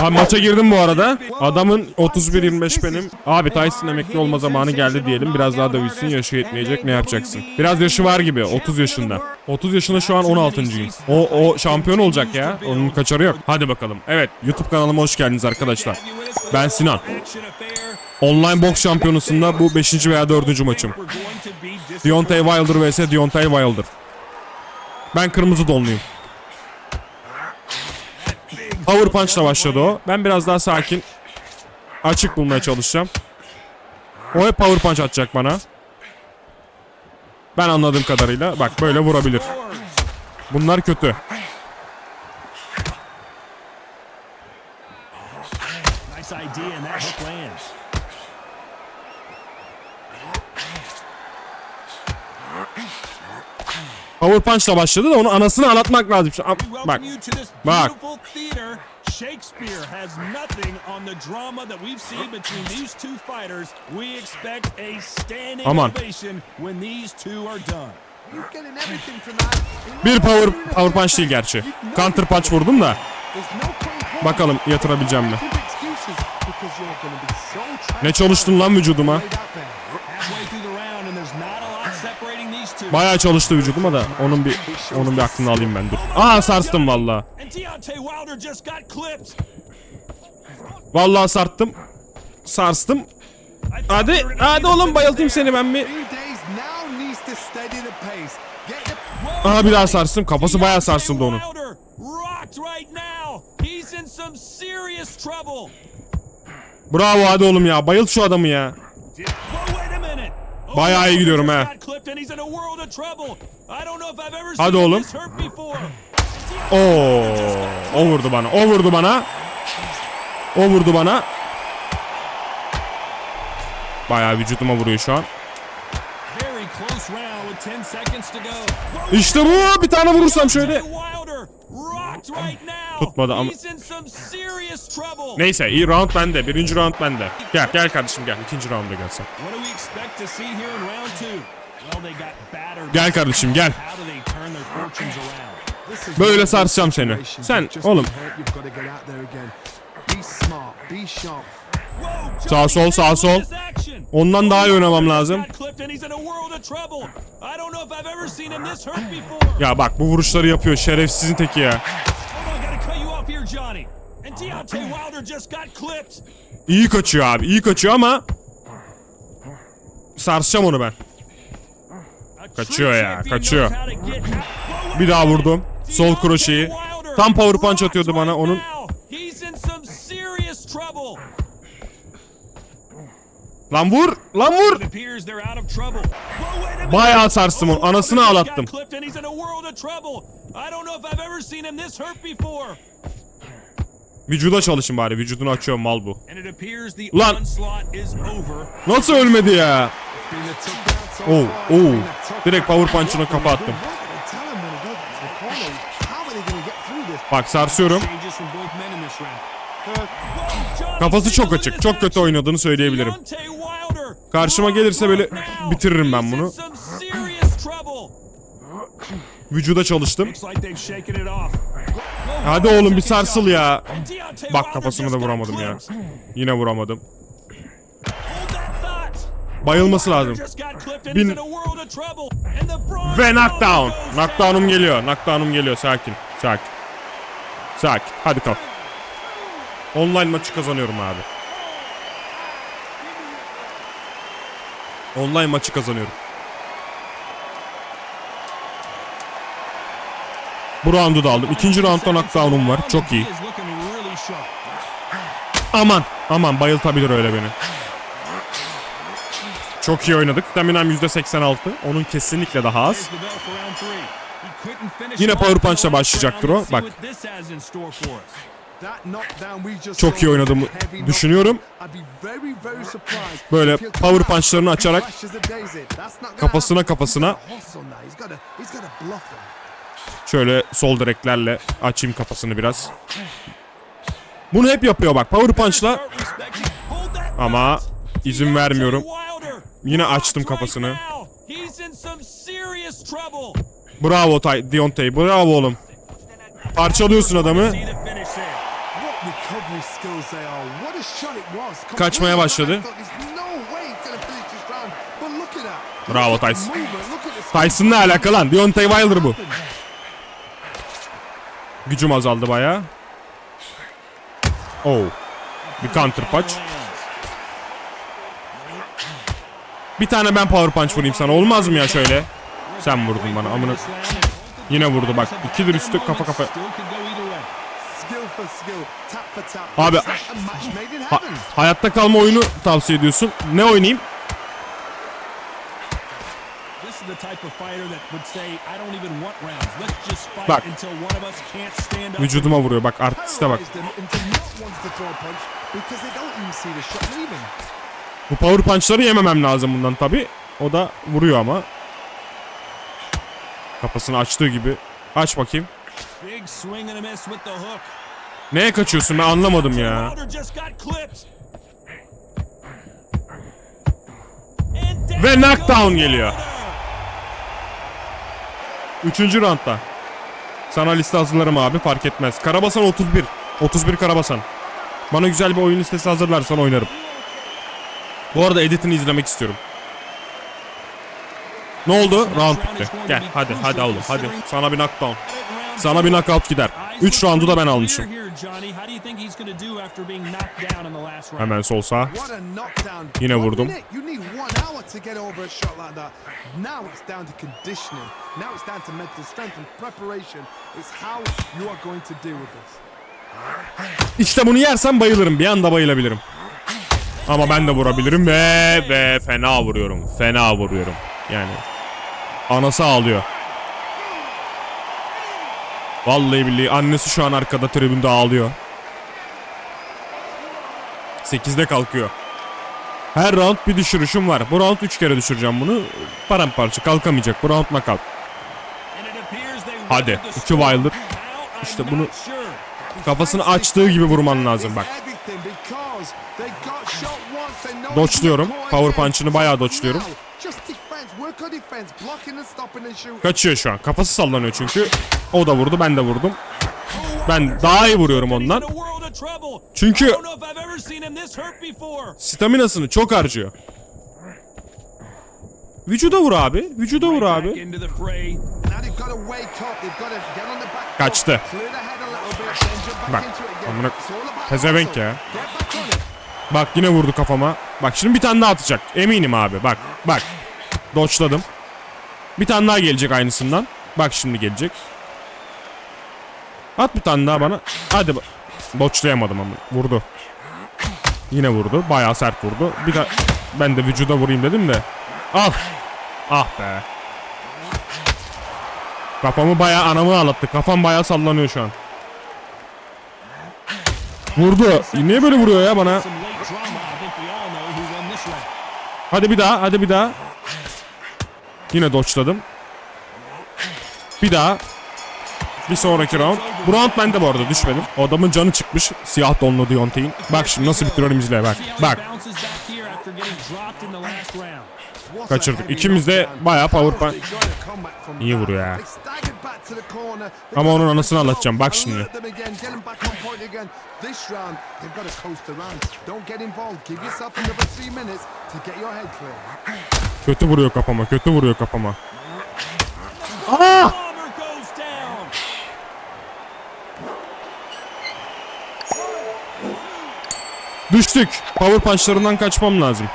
Abi maça girdim bu arada. Adamın 31-25 benim. Abi Tyson emekli olma zamanı geldi diyelim. Biraz daha dövüşsün yaşı yetmeyecek ne yapacaksın? Biraz yaşı var gibi 30 yaşında. 30 yaşında şu an 16.yim. O, o şampiyon olacak ya. Onun kaçarı yok. Hadi bakalım. Evet YouTube kanalıma hoş geldiniz arkadaşlar. Ben Sinan. Online boks şampiyonasında bu 5. veya 4. maçım. Deontay Wilder vs Deontay Wilder. Ben kırmızı donluyum. Power Punch'la başladı o. Ben biraz daha sakin. Açık bulmaya çalışacağım. O hep Power Punch atacak bana. Ben anladığım kadarıyla bak böyle vurabilir. Bunlar kötü. Nice idea, and that hook lands. Power Punch'la başladı da onu anasını ağlatmak lazım. Şu- We Bak Bak. Shakespeare has nothing on the drama that we've seen between these two fighters. We expect a standing Aman. ovation when these two are done. You're getting everything tonight. bir power power punch değil gerçi. Counter punch vurdum da. Bakalım yatırabileceğim mi? Ne çalıştın lan vücuduma? Lay that there. Halfway through the round, and there's not a lot separating these two. Bayağı çalıştı vücuduma da onun bir onun bir aklını alayım ben dur. Aa sarstım valla. Vallahi sarttım. Sarstım. Hadi hadi oğlum bayıltayım seni ben bir. Aha bir daha sarstım. Kafası bayağı sarsıldı onun. Bravo hadi oğlum ya. Bayılt şu adamı ya. Well, wait a minute. Oh, Bayağı iyi gidiyorum ha. ever Hadi oğlum. Oo, o vurdu bana. O vurdu bana. O vurdu bana. Bayağı vücuduma vuruyor şu an. Very close round with 10 seconds to go. İşte bu. Bir tane vurursam şöyle. Tutmadı ama-. Neyse iyi round bende. Birinci round bende. Gel gel kardeşim gel. İkinci rounda gelsen. Gel kardeşim gel. Böyle sarsacağım seni. Sen oğlum. Sağ sol, sağ sol. Ondan daha iyi oynamam lazım. Ya bak bu vuruşları yapıyor. Şerefsizin teki ya. İyi kaçıyor abi. iyi kaçıyor ama sarsacağım onu ben. Kaçıyor ya, kaçıyor. Bir daha vurdum. Sol kroşeyi. Tam power punch atıyordu bana, onun- Lan vur. Lan vur. Bayağı sarstım onu. Anasını ağlattım. got clipped and he's in a world of trouble. I don't know if I've ever seen him this hurt before. Vücuda çalışın bari. Vücudunu açıyor mal bu. Lan. Nasıl ölmedi ya? Oo. been a tough Direkt power punch'ını kafa attım. What do they tell him when he goes to the corner? How are they going to get through this? Bak sarsıyorum. Round. Kafası çok açık. Çok kötü oynadığını söyleyebilirim. Karşıma gelirse böyle bitiririm ben bunu. Vücuda çalıştım. Hadi oğlum bir sarsıl ya. Bak kafasını da vuramadım ya. Yine vuramadım. Bayılması lazım. Bin- Ve knockdown. Knockdown'um geliyor. Knockdown'um geliyor. Sakin. Sakin. Sakin. Hadi kalk. Online maçı kazanıyorum abi. Online maçı kazanıyorum. Bu roundu da aldım. İkinci roundda knockdown'um var. Çok iyi. Aman. Aman bayıltabilir öyle beni. Çok iyi oynadık. Staminem %86. Onun kesinlikle daha az. Yine power punch'la başlayacaktır o. Bak. Çok iyi oynadığımı düşünüyorum. Böyle power punchlarını açarak kafasına kafasına şöyle sol direklerle açayım kafasını biraz. Bunu hep yapıyor bak power punch'la ama izin vermiyorum. Yine açtım kafasını. Bravo Tay Deontay bravo oğlum. Parçalıyorsun adamı. Kaçmaya başladı. Bravo, Tyson. movement, look at the Tyson ne alaka lan? Deontay Wilder bu. Gücüm azaldı bayağı. Oh. Bir counter punch. Bir tane ben power punch vurayım sana. Olmaz mı ya şöyle? Sen vurdun bana amına. Yine vurdu bak. İkidir üstü kafa kafa. Abi- Ha- hayatta kalma oyunu tavsiye ediyorsun. Ne oynayayım? Bak. Vücuduma vuruyor. Bak artiste bak. Bu power punchları yememem lazım bundan tabi. O da vuruyor ama. Kafasını açtığı gibi. Aç bakayım. Big swing and a miss with the hook. Neye kaçıyorsun ben anlamadım ya. Ve down knockdown geliyor. Üçüncü roundda. Sana liste hazırlarım abi fark etmez. Karabasan 31. 31 Karabasan. Bana güzel bir oyun listesi hazırlarsan oynarım. Bu arada editini izlemek istiyorum. Ne oldu? Round bitti. Gel hadi hadi oğlum hadi. Sana bir knockdown. Sana bir knockout gider. 3 roundu da ben almışım. Hemen sol sağ. Yine vurdum. İşte bunu yersem bayılırım. Bir anda bayılabilirim. Ama ben de vurabilirim ve ve fena vuruyorum. Fena vuruyorum. Yani anası ağlıyor. Vallahi billahi annesi şu an arkada tribünde ağlıyor. 8'de kalkıyor. Her round bir düşürüşüm var. Bu round 3 kere düşüreceğim bunu. Paramparça kalkamayacak. Bu round knockout. Hadi, iki Wilder. İşte bunu kafasını açtığı gibi vurman lazım bak. Everything because they got shot Kaçıyor şu an. Kafası sallanıyor çünkü. O da vurdu ben de vurdum. Ben daha iyi vuruyorum ondan. Çünkü staminasını çok harcıyor. Vücuda vur abi. Vücuda vur abi. Kaçtı. Bak, amına- Pezevenk ya. Bak yine vurdu kafama. Bak şimdi bir tane daha atacak. Eminim abi. Bak bak. Dodge'ladım. Bir tane daha gelecek aynısından. Bak şimdi gelecek. At bir tane daha bana. Hadi bak. Dodge'layamadım ama. Vurdu. Yine vurdu. Bayağı sert vurdu. Bir de ben de vücuda vurayım dedim de. Al. Ah be. Kafamı bayağı anamı ağlattı. Kafam bayağı sallanıyor şu an. Vurdu. Niye böyle vuruyor ya bana? Hadi bir daha, hadi bir daha. Yine dodge'ladım. Bir daha. Bir sonraki round. Bu round bende bu arada düşmedim. O adamın canı çıkmış. Siyah donlu Deontay'in. Bak şimdi nasıl bitiriyorum izle bak. Bak. Kaçırdık. İkimiz de bayağı power İyi vuruyor ya. Ama onun anasını anlatacağım. Bak şimdi. Kötü vuruyor kafama. Kötü vuruyor kafama. Düştük. Power punchlarından kaçmam lazım.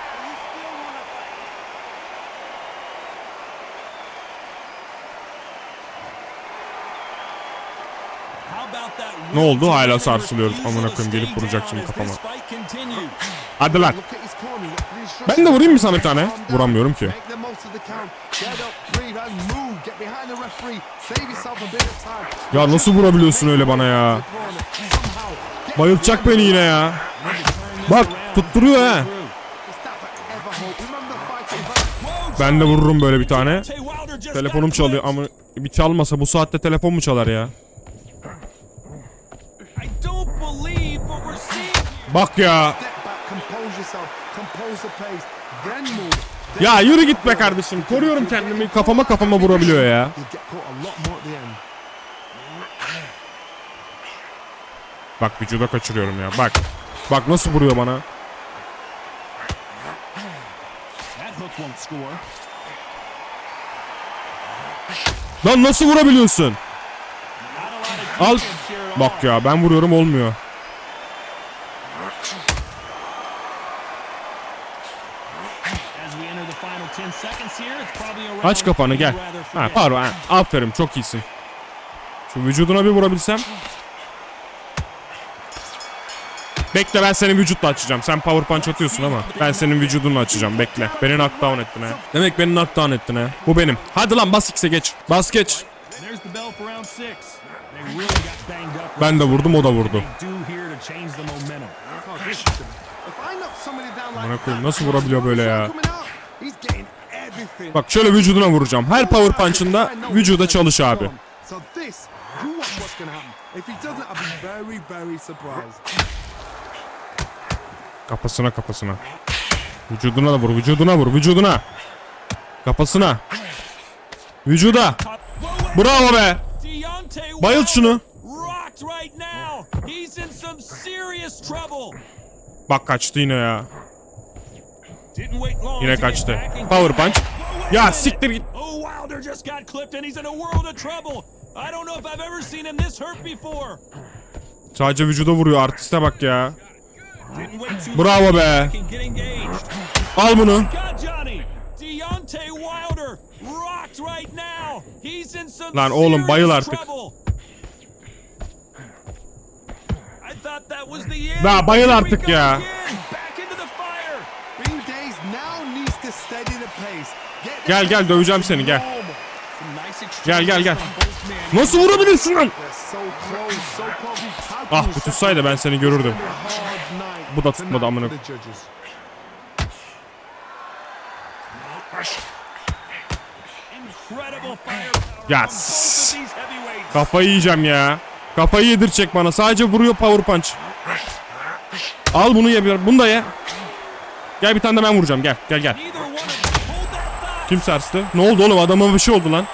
Ne oldu? Hala sarsılıyoruz. Amına koyayım, gelip vuracak şimdi kafama. Hadi lan. Ben de vurayım mı sana bir tane? Vuramıyorum ki. Ya nasıl vurabiliyorsun öyle bana ya? Bayılacak beni yine ya. Bak tutturuyor ha. Ben de vururum böyle bir tane. Telefonum çalıyor ama bir çalmasa bu saatte telefon mu çalar ya? Bak ya. Ya yürü git be kardeşim. Koruyorum kendimi. Kafama kafama vurabiliyor ya. Bak vücuda kaçırıyorum ya. Bak. Bak nasıl vuruyor bana. Lan nasıl vurabiliyorsun? Al. Bak ya ben vuruyorum olmuyor. Aç kafanı gel. Ha pardon. ha, Aferin çok iyisin. Şu vücuduna bir vurabilsem. Bekle ben senin vücutla açacağım. Sen power punch atıyorsun ama ben senin vücudunla açacağım. Bekle. Beni knockdown ettin ha. Demek beni knockdown ettin ha. Bu benim. Hadi lan bas X'e geç. Bas geç. Ben de vurdum o da vurdu. Amına koyayım, nasıl vurabiliyor böyle ya? Bak şöyle vücuduna vuracağım. Her power punch'ında vücuda çalış abi. Kafasına kafasına. Vücuduna da vur. Vücuduna vur. Vücuduna. Kafasına. Vücuda. Bravo be. Bayılt şunu. Bak kaçtı yine ya. Yine kaçtı. Power punch. Ya siktir git. Oh, Wilder just got clipped and he's in a world of trouble. I don't know if I've ever seen him this hurt before. Sadece vücuda vuruyor. Artiste bak ya. Bravo be. Al bunu. God, Johnny! Deontay Wilder rocked right now. He's in some Lan oğlum, bayıl artık. Daha bayıl artık ya. Gel, gel, döveceğim seni, gel. Gel gel gel. Nasıl vurabilirsin lan? Ah bu tutsaydı ben seni görürdüm. Bu da tutmadı amına. for the judges. Incredible firepower Ya from both s- of these heavyweights. Kafayı yiyeceğim ya. Kafayı yedirecek bana. Sadece vuruyor power punch. Al bunu ye. Bunu da ye. Gel bir tane de ben vuracağım. Gel gel gel. Kim sarstı? Ne oldu oğlum? Adama bir şey oldu lan.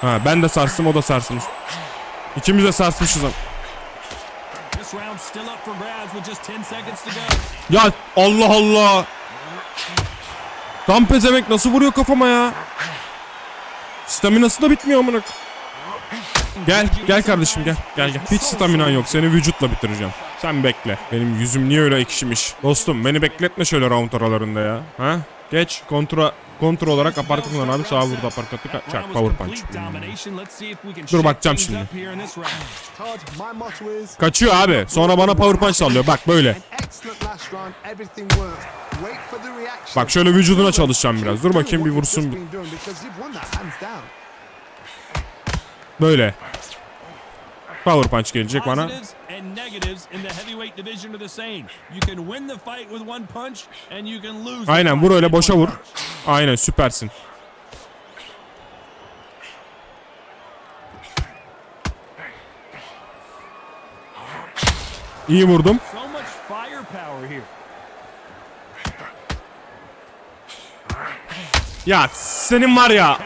Ha ben de sarstım o da sarsmış. İkimiz de sarsmışız lan. This round still up for grabs with just 10 seconds to go. Ya Allah Allah. Tam pezevenk nasıl vuruyor kafama ya? Staminası da bitmiyor amına. Gel, gel kardeşim gel. Gel gel. Hiç staminan yok. Seni vücutla bitireceğim. Sen bekle. Benim yüzüm niye öyle ekşimiş? Dostum beni bekletme şöyle round aralarında ya. Ha? Geç kontra kontra olarak aparkat kullan abi. Sağa vurdu aparkatı ka- çak power punch. Dur bakacağım şimdi. Kaçıyor abi. Sonra bana power punch sallıyor. Bak böyle. Bak şöyle vücuduna çalışacağım biraz. Dur bakayım bir vursun. Böyle. Power punch gelecek bana. And negatives in the heavyweight division are the same. You can win the fight with one punch and you can lose. Aynen vur öyle boşa vur. Aynen süpersin. İyi vurdum. Ya senin var ya.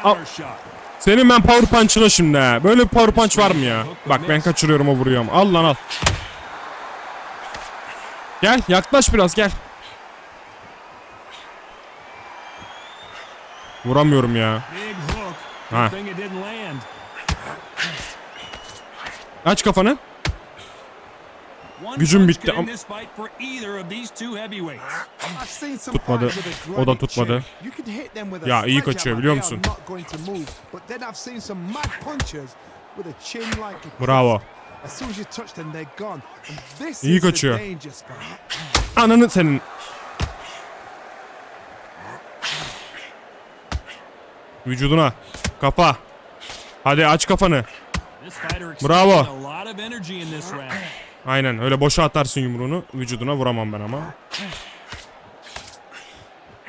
Senin ben power punch'ına şimdi ha. Böyle bir power punch var mı ya? Bak ben kaçırıyorum o vuruyorum. Al lan al. Gel yaklaş biraz gel. Vuramıyorum ya. Ha. Aç kafanı. Gücüm bitti some Tutmadı. O da tutmadı. Ya iyi kaçıyor biliyor musun? Bravo. İyi kaçıyor. Ananı senin. Vücuduna. Kapa. Hadi aç kafanı. Bravo. Aynen öyle boşa atarsın yumruğunu. Vücuduna vuramam ben ama.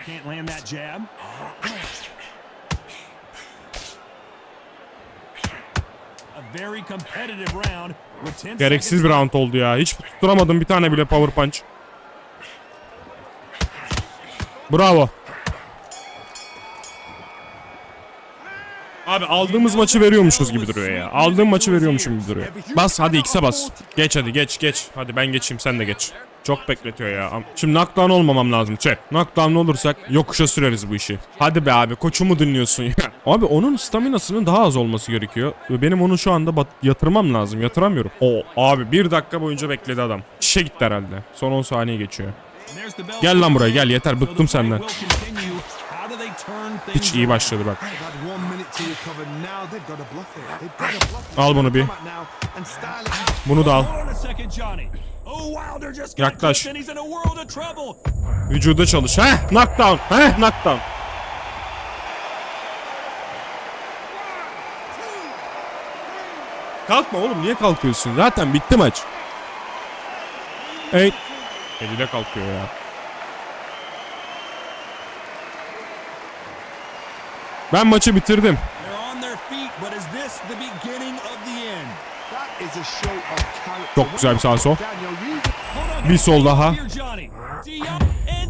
Can't land that jab. A very competitive round with 10 Gereksiz bir round oldu ya. Hiç tutturamadım bir tane bile power punch. Bravo. Abi aldığımız maçı veriyormuşuz gibi duruyor ya. Aldığım maçı veriyormuşum gibi duruyor. Bas hadi X'e bas. Geç hadi geç geç. Hadi ben geçeyim sen de geç. Çok bekletiyor ya. Şimdi knockdown olmamam lazım. Çek. Knockdown olursak yokuşa süreriz bu işi. Hadi be abi koçumu dinliyorsun ya. Abi onun staminasının daha az olması gerekiyor. Benim onu şu anda yatırmam lazım. Yatıramıyorum. O abi bir dakika boyunca bekledi adam. Şişe gitti herhalde. Son 10 saniye geçiyor. Gel lan buraya gel yeter bıktım senden. Hiç iyi başladı bak. Al bunu bir. Bunu da al. Oh, Yaklaş. Vücuda çalış. Heh knockdown. Heh knockdown. Kalkma oğlum niye kalkıyorsun? Zaten bitti maç. Ey. Eli de kalkıyor ya. Ben maçı bitirdim. They're on their feet, but is this the beginning of the end? That is a show of character. Çok güzel bir sağ sol. Bir sol daha.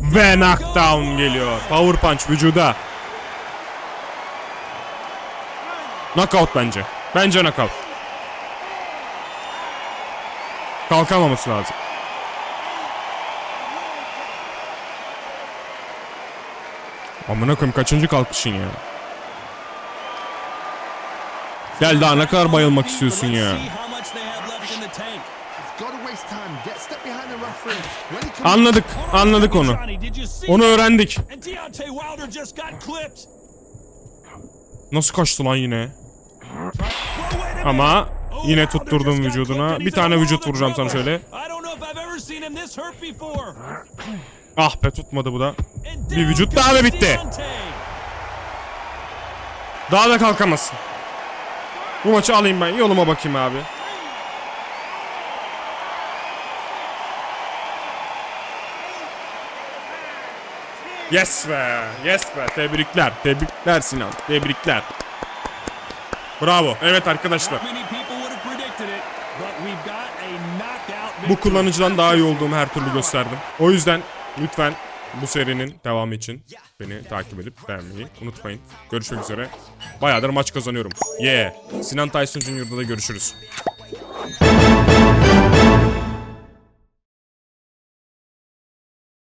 Ve down knockdown geliyor. Power punch vücuda. Knockout bence. Bence knockout. Kalkamaması lazım. Amına koyayım kaçıncı kalkışın ya? Gel daha ne kadar bayılmak istiyorsun ya? Anladık, anladık onu. Onu öğrendik. Nasıl kaçtı lan yine? Ama yine tutturdum vücuduna. Bir tane vücut vuracağım sana şöyle. Ah be tutmadı bu da. Bir vücut daha ve bitti. Daha da kalkamazsın. Bu maçı alayım ben. Yoluma bakayım abi. Yes be. Yes be. Tebrikler. Tebrikler Sinan. Tebrikler. Bravo. Evet arkadaşlar. Bu kullanıcıdan daha iyi olduğumu her türlü gösterdim. O yüzden lütfen bu serinin devamı için beni takip edip beğenmeyi unutmayın. Görüşmek üzere. Bayağıdır maç kazanıyorum. Yeah. Sinan Tyson Junior'da da görüşürüz.